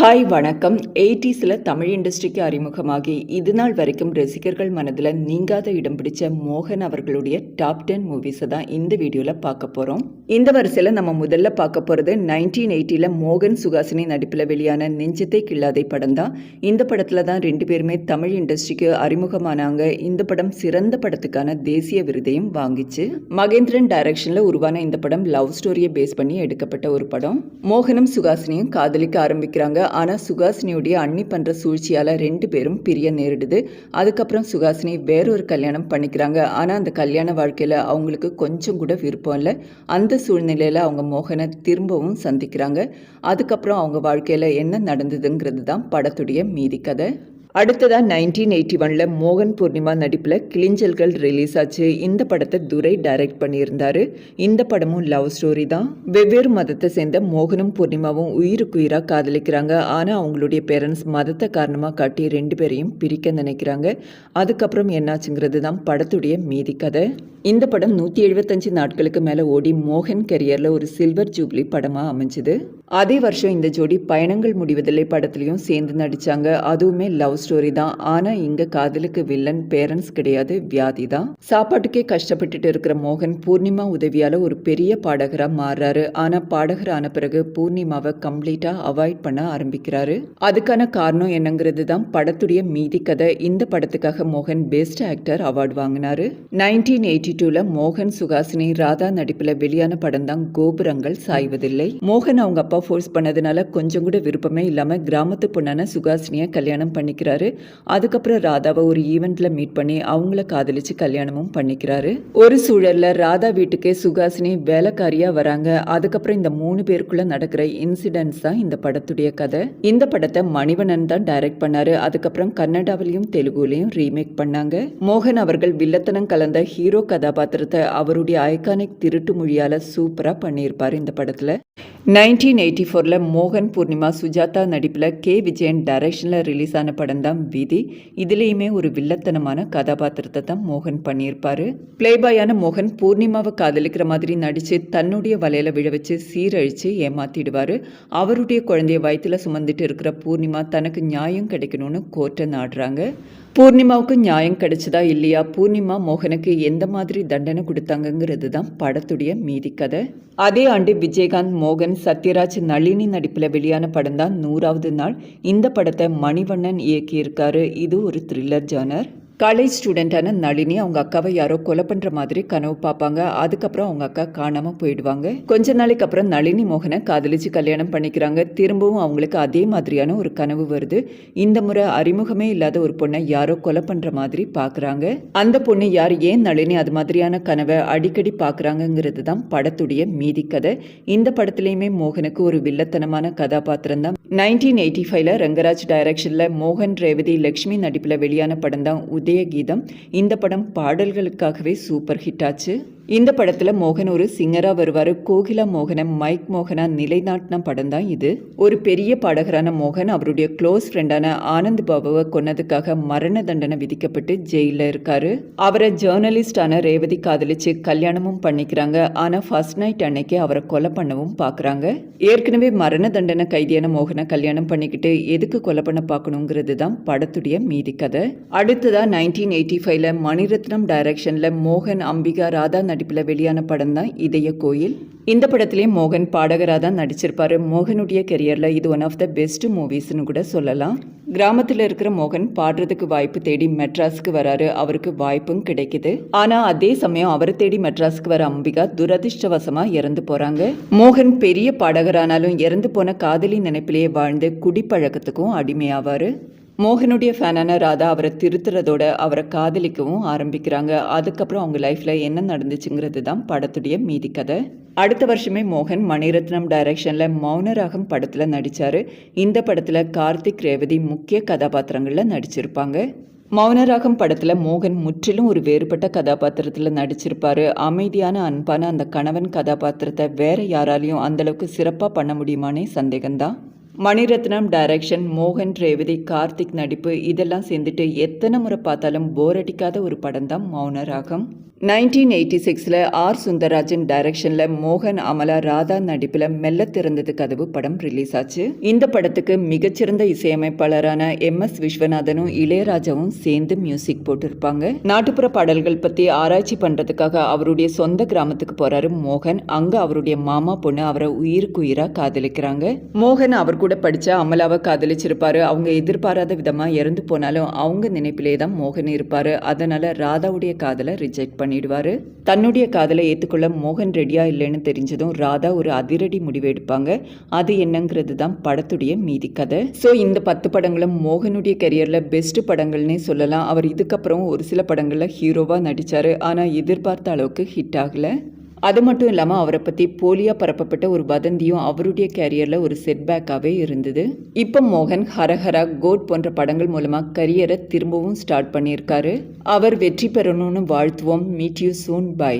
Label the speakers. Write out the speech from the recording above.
Speaker 1: Hi வணக்கம். எயிட்டிஸில் தமிழ் இண்டஸ்ட்ரிக்கு அறிமுகமாகி இது நாள் வரைக்கும் ரசிகர்கள் மனதில் நீங்காத இடம் பிடிச்ச மோகன் அவர்களுடைய டாப் டென் மூவிஸை தான் இந்த வீடியோவில் பார்க்க போகிறோம் இந்த வரிசையில் நம்ம முதல்ல பார்க்க போகிறது நைன்டீன் எயிட்டியில் மோகன் சுகாசினி நடிப்பில் வெளியான நெஞ்சத்தை கில்லாதை படம் தான். இந்த படத்தில் தான் ரெண்டு பேருமே தமிழ் இண்டஸ்ட்ரிக்கு அறிமுகமானாங்க. இந்த படம் சிறந்த படத்துக்கான தேசிய விருதையும் வாங்கிச்சு. மகேந்திரன் டைரக்ஷனில் உருவான இந்த படம் லவ் ஸ்டோரியை பேஸ் பண்ணி எடுக்கப்பட்ட ஒரு படம். மோகனும் சுகாசினியும் காதலிக்க ஆரம்பிக்கிறாங்க. ஆனால் சுகாசினியுடைய அண்ணி பண்ணுற சூழ்ச்சியால் ரெண்டு பேரும் பிரிய நேரிடுது. அதுக்கப்புறம் சுகாசினி வேறொரு கல்யாணம் பண்ணிக்கிறாங்க. ஆனால் அந்த கல்யாண வாழ்க்கையில் அவங்களுக்கு கொஞ்சம் கூட விருப்பம் இல்லை. அந்த சூழ்நிலையில் அவங்க மோகனை திரும்பவும் சந்திக்கிறாங்க. அதுக்கப்புறம் அவங்க வாழ்க்கையில் என்ன நடந்ததுங்கிறது தான் படத்துடைய மீதி கதை. அடுத்ததாக நைன்டீன் எயிட்டி ஒனில் மோகன் பூர்ணிமா நடிப்பில் கிளிஞ்சல்கள் ரிலீஸ் ஆச்சு. இந்த படத்தை துரை டைரக்ட் பண்ணியிருந்தாரு. இந்த படமும் லவ் ஸ்டோரி தான். வெவ்வேறு மதத்தை சேர்ந்த மோகனும் பூர்ணிமாவும் உயிருக்குயிராக காதலிக்கிறாங்க. ஆனால் அவங்களுடைய பேரண்ட்ஸ் மதத்தை காரணமாக காட்டி ரெண்டு பேரையும் பிரிக்க நினைக்கிறாங்க. அதுக்கப்புறம் என்னாச்சுங்கிறது தான் படத்துடைய மீதி கதை. இந்த படம் நூற்றி எழுபத்தஞ்சு நாட்களுக்கு மேலே ஓடி மோகன் கெரியரில் ஒரு சில்வர் ஜூப்ளி படமாக அமைஞ்சுது. அதே வருஷம் இந்த ஜோடி பயணங்கள் முடிவதில்லை. படத்துலையும் சேர்ந்து நடித்தாங்க அதுவுமே லவ் ஸ்டோரி தான். ஆனால் இங்கே காதலுக்கு வில்லன் பேரண்ட்ஸ் கிடையாது. வியாதி தான். சாப்பாட்டுக்கே கஷ்டப்பட்டுட்டு இருக்கிற மோகன் பூர்ணிமா உதவியால் ஒரு பெரிய பாடகராக மாறுறாரு. ஆனால் பாடகர் ஆன பிறகு பூர்ணிமாவை கம்ப்ளீட்டாக அவாய்ட் பண்ண ஆரம்பிக்கிறாரு. அதுக்கான காரணம் என்னங்கிறது தான் படத்துடைய மீதி கதை. இந்த படத்துக்காக மோகன் பெஸ்ட் ஆக்டர் அவார்டு வாங்கினாரு. நைன்டீன் எயிட்டி டூவில் மோகன் சுகாசினி ராதா நடிப்பில் வெளியான படம் தான் கோபுரங்கள் சாய்வதில்லை. மோகன் அவங்க அப்பா ஃபோர்ஸ் பண்ணதுனால கொஞ்சம் கூட விருப்பமே இல்லாமல் கிராமத்து பொண்ணான சுகாசினியை கல்யாணம் பண்ணிக்கிறாரு. அதுக்கப்புறம் ராதாவை ஒரு ஈவெண்ட்ல மீட் பண்ணி அவங்கள காதலிச்சு கல்யாணமும் பண்ணிக்கிறாரு. ஒரு சூழல்ல ராதா வீட்டுக்கே சுகாசினி வேலைக்காரியா வராங்க. அதுக்கப்புறம் இந்த மூணு பேருக்குள்ள நடக்கிற இன்சிடென்ட்ஸ் தான் இந்த படத்துடைய கதை. இந்த படத்தை மணிவணன் தான் டைரக்ட் பண்ணாரு. அதுக்கப்புறம் கன்னடாவிலையும் தெலுங்குலையும் ரீமேக் பண்ணாங்க. மோகன் அவர்கள் வில்லத்தனம் கலந்த ஹீரோ கதாபாத்திரத்தை அவருடைய ஐகானிக் திருட்டு மொழியால சூப்பரா பண்ணியிருப்பார் இந்த படத்துல. நைன்டீன் எயிட்டி ஃபோரில் மோகன் பூர்ணிமா சுஜாதா நடிப்பில் கே. விஜயன் டைரக்ஷனில் ரிலீஸ் ஆன படம் தான் விதி. இதுலேயுமே ஒரு வில்லத்தனமான கதாபாத்திரத்தை தான் மோகன் பண்ணியிருப்பார். பிளேபாயான மோகன் பூர்ணிமாவை காதலிக்கிற மாதிரி நடித்து தன்னுடைய வலையில் விழ வச்சு சீரழித்து ஏமாத்திடுவார். அவருடைய குழந்தைய வயிற்றில் சுமந்துட்டு இருக்கிற பூர்ணிமா தனக்கு நியாயம் கிடைக்கணும்னு கோர்ட்டை நாடுறாங்க. பூர்ணிமாவுக்கு நியாயம் கிடைச்சதா இல்லையா? பூர்ணிமா மோகனுக்கு எந்த மாதிரி தண்டனை கொடுத்தாங்கங்கிறது தான் படத்துடைய மீதி கதை. அதே ஆண்டு விஜயகாந்த் மோகன் சத்யராஜ் நளினி நடிப்பில் வெளியான படம் தான் நூறாவது நாள். இந்த படத்தை மணிவண்ணன் இயக்கியிருக்காரு. இது ஒரு த்ரில்லர் ஜானர் காலேஜ் ஸ்டூடெண்ட்டான நளினி அவங்க அக்காவை யாரோ கொலை பண்ணுற மாதிரி கனவு பார்ப்பாங்க. அதுக்கப்புறம் அவங்க அக்கா காணாமல் போயிடுவாங்க. கொஞ்ச நாளைக்கு அப்புறம் நளினி மோகனை காதலிச்சு கல்யாணம் பண்ணிக்கிறாங்க. திரும்பவும் அவங்களுக்கு அதே மாதிரியான ஒரு கனவு வருது. இந்த முறை அறிமுகமே இல்லாத ஒரு பொண்ணை யாரோ கொலை பண்ணுற மாதிரி பார்க்குறாங்க. அந்த பொண்ணு யார் ஏன் நளினி அது மாதிரியான கனவை அடிக்கடி பார்க்குறாங்கங்கிறது தான் படத்துடைய மீதி கதை. இந்த படத்துலையுமே மோகனுக்கு ஒரு வில்லத்தனமான கதாபாத்திரம் தான். நைன்டீன் எயிட்டி ஃபைவ்ல ரங்கராஜ் டைரக்ஷனில் மோகன் ரேவதி லக்ஷ்மி நடிப்பில் வெளியான படம் தான் உதயகீதம் இந்த படம் பாடல்களுக்காகவே சூப்பர் ஹிட் ஆச்சு. இந்த படத்தில் மோகன் ஒரு சிங்கராக வருவார். கோகிலா மோகனை மைக் மோகனா நிலைநாட்டின படம் தான் இது. ஒரு பெரிய பாடகரான மோகன் அவருடைய க்ளோஸ் ஃப்ரெண்டான ஆனந்த் பாபுவை கொன்னதுக்காக மரண தண்டனை விதிக்கப்பட்டு ஜெயிலில் இருக்காரு. அவரை ஜேர்னலிஸ்டான ரேவதி காதலிச்சு கல்யாணமும் பண்ணிக்கிறாங்க. ஆனால் ஃபர்ஸ்ட் நைட் அன்னைக்கு அவரை கொலை பண்ணவும் பார்க்குறாங்க ஏற்கனவே மரண தண்டனை கைதியான மோகனை கல்யாணம் பண்ணிக்கிட்டு எதுக்கு கொலை பண்ண பார்க்கணுங்கிறது தான் படத்துடைய மீதி கதை. அடுத்ததாக நைன்டீன் எயிட்டி ஃபைவ்ல மணிரத்னம் டைரக்ஷனில் மோகன் அம்பிகா ராதா நடிப்பில் வெளியான படம் தான் இதய கோயில். இந்த படத்திலே மோகன் பாடகராக தான் நடிச்சிருப்பாரு. மோகனுடைய கெரியரில் இது ஒன் ஆஃப் த பெஸ்ட் மூவிஸ்னு கூட சொல்லலாம். கிராமத்தில் இருக்கிற மோகன் பாடுறதுக்கு வாய்ப்பு தேடி மெட்ராஸுக்கு வராரு. அவருக்கு வாய்ப்பும் கிடைக்குது. ஆனால் அதே சமயம் அவரை தேடி மெட்ராஸுக்கு வர அம்பிகா துரதிர்ஷ்டவசமாக இறந்து போகிறாங்க மோகன் பெரிய பாடகரானாலும் இறந்து போன காதலி நினைப்பிலேயே வாழ்ந்து குடிப்பழக்கத்துக்கும் அடிமையாவார். மோகனுடைய ஃபேனான ராதா அவரை திருத்துறதோட அவரை காதலிக்கவும் ஆரம்பிக்கிறாங்க. அதுக்கப்புறம் அவங்க லைஃப்பில் என்ன நடந்துச்சுங்கிறது தான் படத்துடைய மீதி கதை. அடுத்த வருஷமே மோகன் மணிரத்னம் டைரக்ஷனில் மௌனராகம் படத்தில் நடித்தார் இந்த படத்தில் கார்த்திக் ரேவதி முக்கிய கதாபாத்திரங்களில் நடிச்சிருப்பாங்க. மௌனராகம் படத்தில் மோகன் முற்றிலும் ஒரு வேறுபட்ட கதாபாத்திரத்தில் நடிச்சிருப்பார். அமைதியான அன்பான அந்த கணவன் கதாபாத்திரத்தை வேற யாராலையும் அந்தளவுக்கு சிறப்பாக பண்ண முடியுமானே சந்தேகம்தான். மணிரத்னம் டைரக்ஷன் மோகன் ரேவதி கார்த்திக் நடிப்பு இதெல்லாம் சேர்ந்துட்டு எத்தனை முறை பார்த்தாலும் போர் அடிக்காத ஒரு படம் தான் மௌனராகும் நைன்டீன் எயிட்டி சிக்ஸில் ஆர். சுந்தரராஜன் டைரக்ஷனில் மோகன் அமலா ராதா நடிப்பில் மெல்ல திறந்தது கதவு படம் ரிலீஸ் ஆச்சு. இந்த படத்துக்கு மிகச்சிறந்த இசையமைப்பாளரான எம். எஸ். விஸ்வநாதனும் இளையராஜாவும் சேர்ந்து மியூசிக் போட்டிருப்பாங்க. நாட்டுப்புற பாடல்கள் பற்றி ஆராய்ச்சி பண்ணுறதுக்காக அவருடைய சொந்த கிராமத்துக்கு போகிறாரு மோகன். அங்கே அவருடைய மாமா பொண்ணு அவரை உயிருக்கு உயிராக காதலிக்கிறாங்க. மோகன் அவர் கூட படித்த அமலாவை காதலிச்சிருப்பாரு. அவங்க எதிர்பாராத விதமாக இறந்து போனாலும் அவங்க நினைப்பிலே தான் மோகன் இருப்பார். அதனால் ராதாவுடைய காதலை ரிஜெக்ட் பண்ணி பண்ணிடுவார். தன்னுடைய காதலை ஏற்றுக்கொள்ள மோகன் ரெடியா இல்லைன்னு தெரிஞ்சதும் ராதா ஒரு அதிரடி முடிவு எடுப்பாங்க. அது என்னங்கிறது தான் படத்துடைய மீதி கதை. ஸோ இந்த பத்து படங்களும் மோகனுடைய கெரியரில் பெஸ்ட் படங்கள்னே சொல்லலாம். அவர் இதுக்கப்புறம் ஒரு சில படங்களில் ஹீரோவாக நடித்தார் ஆனால் எதிர்பார்த்த அளவுக்கு ஹிட் ஆகலை. அது மட்டும் இல்லாமல் அவரை பற்றி போலியாக பரப்பப்பட்ட ஒரு வதந்தியும் அவருடைய கேரியரில் ஒரு செட்பேக்காகவே இருந்தது. இப்போ மோகன் ஹரஹரா கோட் போன்ற படங்கள் மூலமாக கரியரை திரும்பவும் ஸ்டார்ட் பண்ணியிருக்காரு. அவர் வெற்றி பெறணும்னு வாழ்த்துவோம். Meet you soon by